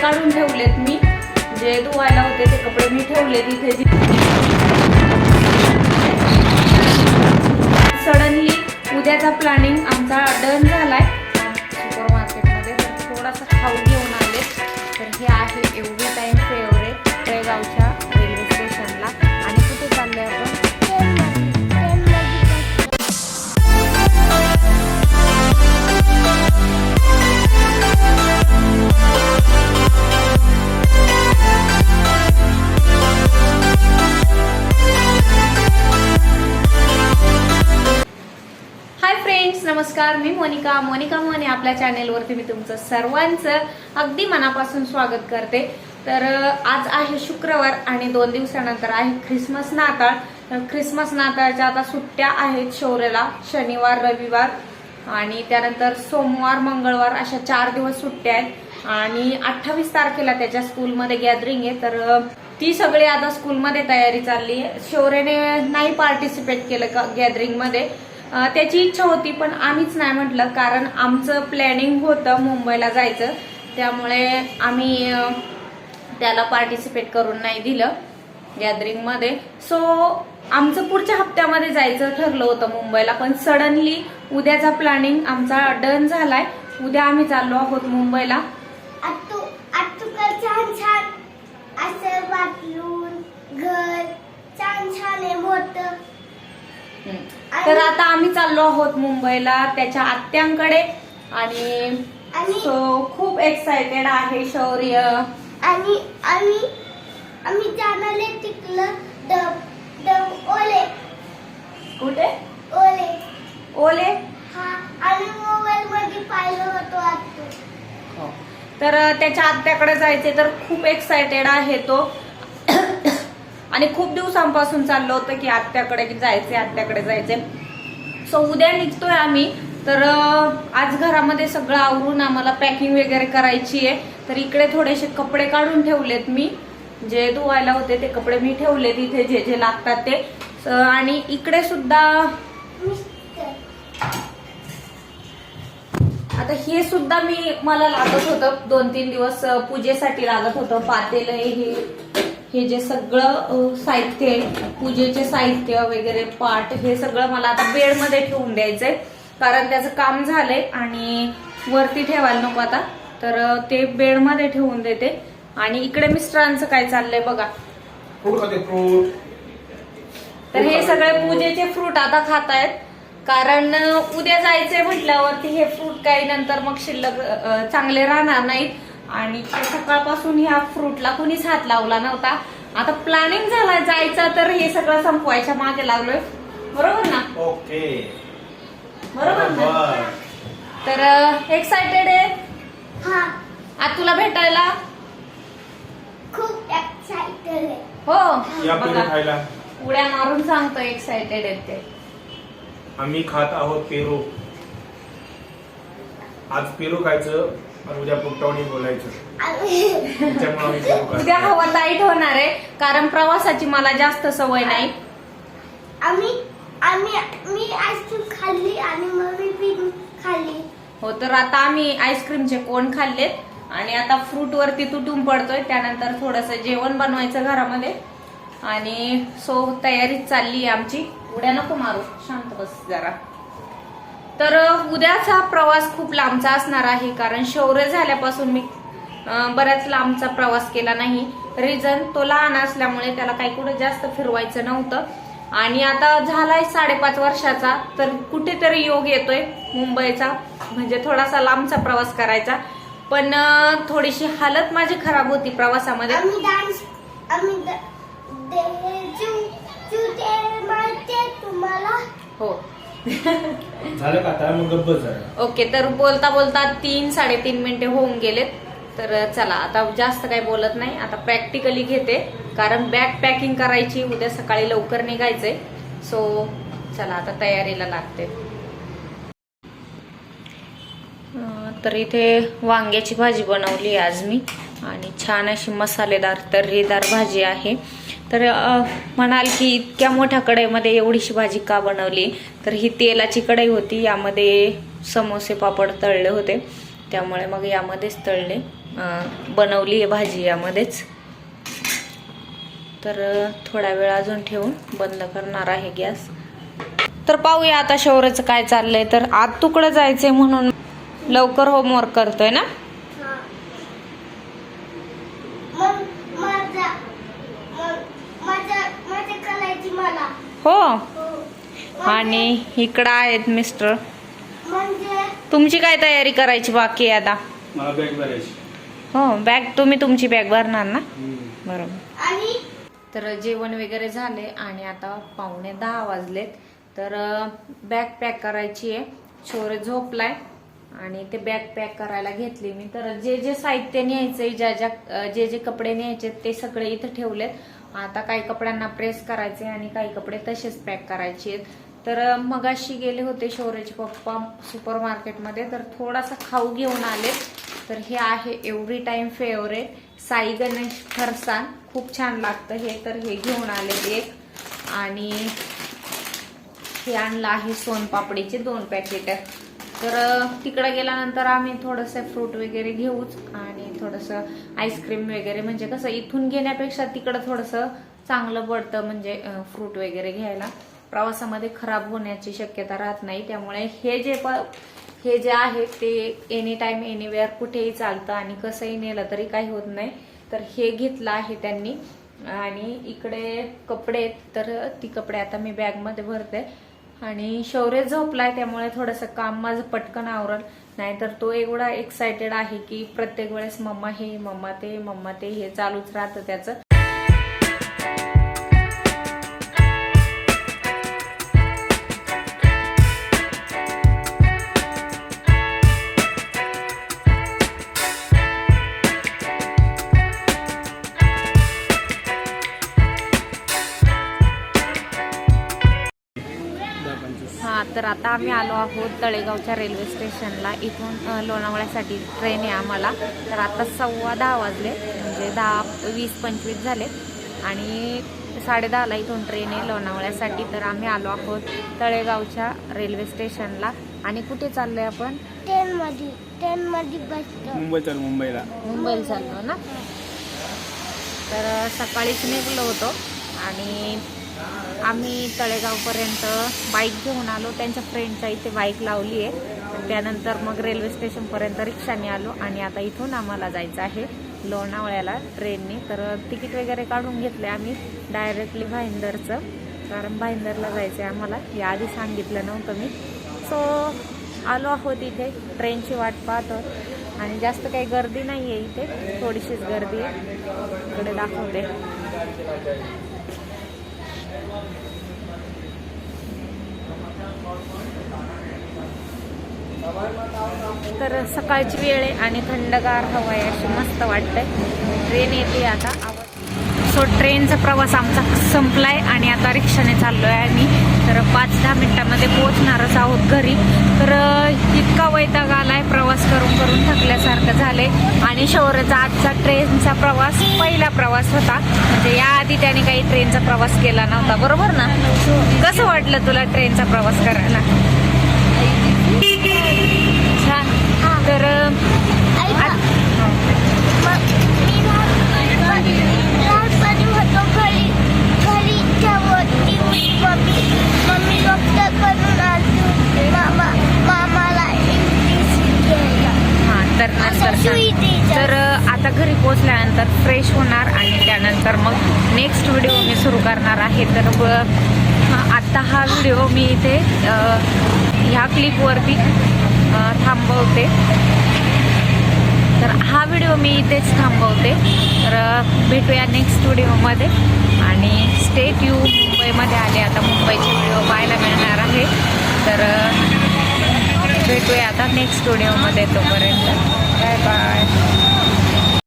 काढून ठेवलेत मी. जे धुवायला होते ते कपडे मी ठेवले तिथे सडनली उद्याचा प्लॅनिंग आमचा डन झालाय. सुपर मार्केटमध्ये थोडासा खाऊ घेऊन आले. तर हे आहे एवढं. नमस्कार मी मोनिका. मोनिका मोने आपल्या चॅनेलवरती मी तुमचं सर्वांचं अगदी मनापासून स्वागत करते. तर आज आहे शुक्रवार आणि दोन दिवसानंतर आहे ख्रिसमस नाताळ. तर ख्रिसमस नाताळच्या आता सुट्ट्या आहेत शौर्याला शनिवार रविवार आणि त्यानंतर सोमवार मंगळवार अशा चार दिवस सुट्ट्या आहेत. आणि अठ्ठावीस तारखेला त्याच्या स्कूलमध्ये गॅदरिंग आहे. तर ती सगळी आता स्कूलमध्ये तयारी चालली आहे. शौर्याने नाही पार्टिसिपेट केलं का गॅदरिंगमध्ये. त्याची इच्छा होती पण आम्हीच नाही म्हटलं कारण आमचं प्लॅनिंग होतं मुंबईला जायचं. त्यामुळे आम्ही त्याला पार्टिसिपेट करून नाही दिलं गॅदरिंगमध्ये सो आमचं पुढच्या हप्त्यामध्ये जायचं ठरलं होतं मुंबईला पण सडनली उद्याचा प्लॅनिंग आमचा डन झालाय. उद्या आम्ही चाललो आहोत मुंबईला. छान छान. असं घर छान छान आहे मोठं. तर आता आम्ही चाललो आहोत मुंबईला त्याच्या आत्यांकडे. आणि सो खूप एक्सायटेड आहे शौर्य. आणि आणि आम्ही जाणार तिकलं डब डब ओले. कुठे? ओले. ओले? हा आणि मोबाईल मध्ये पाहिलं होतो आतू तर त्याच्या आत्याकडे जायचे तर खूप एक्सायटेड आहे तो. आणि खूप दिवसांपासून चाललं होतं की आत्याकडे जायचे आत्याकडे जायचे सो उद्या निघतोय आम्ही. तर आज घरामध्ये सगळं आवरून आम्हाला पॅकिंग वगैरे करायची आहे तर इकडे थोडेसे कपडे काढून ठेवलेत मी. जे धुवायला होते ते कपडे मी ठेवलेत इथे जे जे लागतात ते. स- आणि इकडे सुद्धा आता हे सुद्धा मी मला लागत होतं. दोन तीन दिवस पूजेसाठी लागत होतं. पातेलं हे. हे जे सगळं साहित्य आहे पूजेचे साहित्य वगैरे पाट हे सगळं मला आता बेडमध्ये ठेवून द्यायचंय. कारण त्याचं काम झालंय आणि वरती ठेवायला नको आता. तर ते बेडमध्ये ठेवून देते. आणि इकडे मिस्टरांचं काय चाललंय बघा. फ्रूट खाते फ्रूट तर हे सगळे पूजेचे फ्रूट आता खात आहेत कारण उद्या जायचंय म्हटल्यावरती हे फ्रूट काही नंतर मग शिल्लक चांगले राहणार नाहीत. आणि सकाळपासून ह्या फ्रूटला कुणीच हात लावला नव्हता. आता प्लॅनिंग झाला जायचा तर हे सगळं संपवायच्या मागे लागलोय. बरोबर ना? ओके. बरोबर ना. तर एक्सायटेड आहे? हा. आज तुला भेटायला? खूप एक्साइटेड आहे. हो. उड्या मारून सांगतो एक्सायटेड आहेत ते. आम्ही खात आहोत पेरू. आज पेरू खायचं. उद्या बोलायचं. त्याच्यामुळे आम्ही हवा लाइट होणार आहे कारण प्रवासाची मला जास्त सवय नाही. आम्ही आम्ही मी आईस्क्रीम खाल्ली आणि मम्मी पण खाल्ली. हो तर आता आम्ही आईस्क्रीमचे कोण खाल्लेत? आणि आता फ्रूट वरती तुटून पडतोय त्यानंतर थोडस जेवण बनवायचं घरामध्ये. आणि सो तयारीच चालली आहे आमची. उड्या नको मारू शांत बस जरा. तर उद्याचा प्रवास खूप लांबचा असणार आहे कारण शौर्य झाल्यापासून मी बऱ्याच लांबचा प्रवास केला नाही रिझन तो लहान असल्यामुळे त्याला काही कुठं जास्त फिरवायचं नव्हतं आणि आता झालाय साडेपाच वर्षाचा तर कुठेतरी योग येतोय मुंबईचा म्हणजे थोडासा लांबचा प्रवास करायचा पण थोडीशी हालत माझी खराब होती प्रवासामध्ये हो झालं का आता? मग गप्पच झालं ओके तर बोलता बोलता तीन साडेतीन मिनिटे होऊन गेलेत. तर चला आता जास्त काही बोलत नाही. आता प्रॅक्टिकली घेते. कारण बॅग पॅकिंग करायची उद्या सकाळी लवकर निघायचंय. सो चला आता तयारीला लागते. तर इथे वांग्याची भाजी बनवली आज मी. आणि छान अशी मसालेदार तर्रीदार भाजी आहे. तर म्हणाल की इतक्या मोठ्या कढईमध्ये एवढीशी भाजी का बनवली? तर ही तेलाची कढई होती. यामध्ये समोसे पापड तळले होते. त्यामुळे मग यामध्येच तळले. बनवली आहे भाजी यामध्येच. तर थोडा वेळ अजून ठेवून बंद करणार आहे गॅस. तर पाहूया आता शौर्यचं काय चाललंय. तर आत तुकडं जायचंय म्हणून. लवकर होमवर्क करतोय ना हा. मग माझा मग माझा माझ्या करायची मला हो. आणि इकडं आहेत मिस्टर म्हणजे? तुमची काय तयारी करायची बाकी आहे आता? मला बॅग भरायची. हो बॅग तुम्ही तुमची बॅग भरणार ना? बरोबर. आणि? तर जेवण वगैरे झाले आणि आता पावणे दहा वाजलेत. तर बॅग पॅक करायची आहे. शोरे झोपलाय आणि ते बॅग पॅक करायला घेतली मी. तर जे जे साहित्य न्यायचंय ज्या ज्या जे जे कपडे न्यायचे ते सगळे इथं ठेवलेत. आता काही कपड्यांना प्रेस करायचे आणि काही कपडे तसेच पॅक करायचे. आहेत तर मगाशी गेले होते शौर्याचे पप्पा सुपर मार्केटमध्ये तर थोडासा खाऊ घेऊन आले. तर हे आहे every time favourite Sai Ganesh Farsan खूप छान लागतं हे. तर हे घेऊन आले एक. आणि हे आणलं आहे सोनपापडीचे दोन पॅकेट तर तिकडं तिकडे गेल्यानंतर आम्ही थोडंसं फ्रूट वगैरे घेऊच आणि थोडंसं आईस्क्रीम वगैरे. म्हणजे कसं इथून घेण्यापेक्षा तिकडं थोडंसं चांगलं पडतं म्हणजे फ्रूट वगैरे घ्यायला. प्रवासामध्ये खराब होण्याची शक्यता राहत नाही. त्यामुळे हे जे प हे जे आहे ते एनी टाइम एनीवेअर कुठेही चालतं आणि कसंही नेलं तरी काही होत नाही. तर हे घेतलं आहे त्यांनी. आणि इकडे कपडे आहेत तर ती कपडे आता मी बॅगमध्ये भरते. आणि शौर्य झोपलाय त्यामुळे थोडंसं काम माझं पटकन आवरल. नाहीतर तो एवढा एक्सायटेड आहे की प्रत्येक वेळेस मम्मा हे मम्मा ते मम्मा ते हे चालूच राहतं त्याचं. हा तर आता आम्ही आलो आहोत तळेगावच्या रेल्वे स्टेशनला. इथून लोणावळ्यासाठी ट्रेन आहे आम्हाला. तर आता सव्वा दहा वाजले म्हणजे दहा वीस पंचवीस झाले. आणि साडेदहाला इथून ट्रेन आहे लोणावळ्यासाठी. तर आम्ही आलो आहोत तळेगावच्या रेल्वे स्टेशनला. आणि कुठे चाललोय आपण? ट्रेन मध्ये ट्रेन मध्ये बसतो मुंबई चालू मुंबईला. मुंबईला चाललो ना? तर सकाळीच निघलो होतो. आणि आम्ही तळेगावपर्यंत बाईक घेऊन आलो. त्यांच्या फ्रेंडच्या इथे बाईक लावली आहे. त्यानंतर मग रेल्वे स्टेशनपर्यंत रिक्षाने आलो आणि आता इथून आम्हाला जायचं आहे लोणावळ्याला ट्रेनने तर तिकीट वगैरे काढून घेतले आम्ही डायरेक्टली भाईंदरचं. कारण भाईंदरला जायचं आहे आम्हाला. याआधी सांगितलं नव्हतं मी. सो आलो आहोत इथे. ट्रेनची वाट पाहतो. आणि जास्त काही गर्दी नाही आहे इथे. थोडीशीच गर्दी आहे. इकडे दाखवते. तर सकाळची वेळ आहे आणि थंडगार हवा आहे अशी मस्त वाटतंय. ट्रेन येते आता. आवाज सो ट्रेनचा प्रवास आमचा संपलाय आणि आता रिक्षाने चाललोय आम्ही. तर पाच दहा मिनिटांमध्ये पोहोचणारच आहोत घरी. तर इतका वैताग आलाय प्रवास करून करून थकल्यासारखं झालंय. आणि शौर्याचा आजचा ट्रेनचा प्रवास पहिला प्रवास होता. म्हणजे याआधी त्याने काही ट्रेनचा प्रवास केला नव्हता बरोबर ना? कसं वाटलं तुला ट्रेनचा प्रवास करायला? छान. तर अं, ऐका आत- मग मी लहानपणी लहानपणी होतो घरी घरी ठेवती मी मम्मी मम्मी डॉक्टर बनून आली मामा मामाला इंग्लिश शिकवायला. हा तर. तर आता घरी पोहोचल्यानंतर फ्रेश होणार आणि त्यानंतर मग नेक्स्ट व्हिडिओ मी सुरू करणार आहे. तर हा, आत्ता हा व्हिडिओ मी इथे ह्या क्लिपवरती थांबवते. तर हा व्हिडिओ मी इथेच थांबवते. तर भेटूया नेक्स्ट व्हिडिओमध्ये आणि स्टेट यू मुंबईमध्ये आले. आता मुंबईचे व्हिडिओ पाहायला मिळणार आहे. तर भेटूया आता नेक्स्ट व्हिडिओमध्ये तोपर्यंत. Bye bye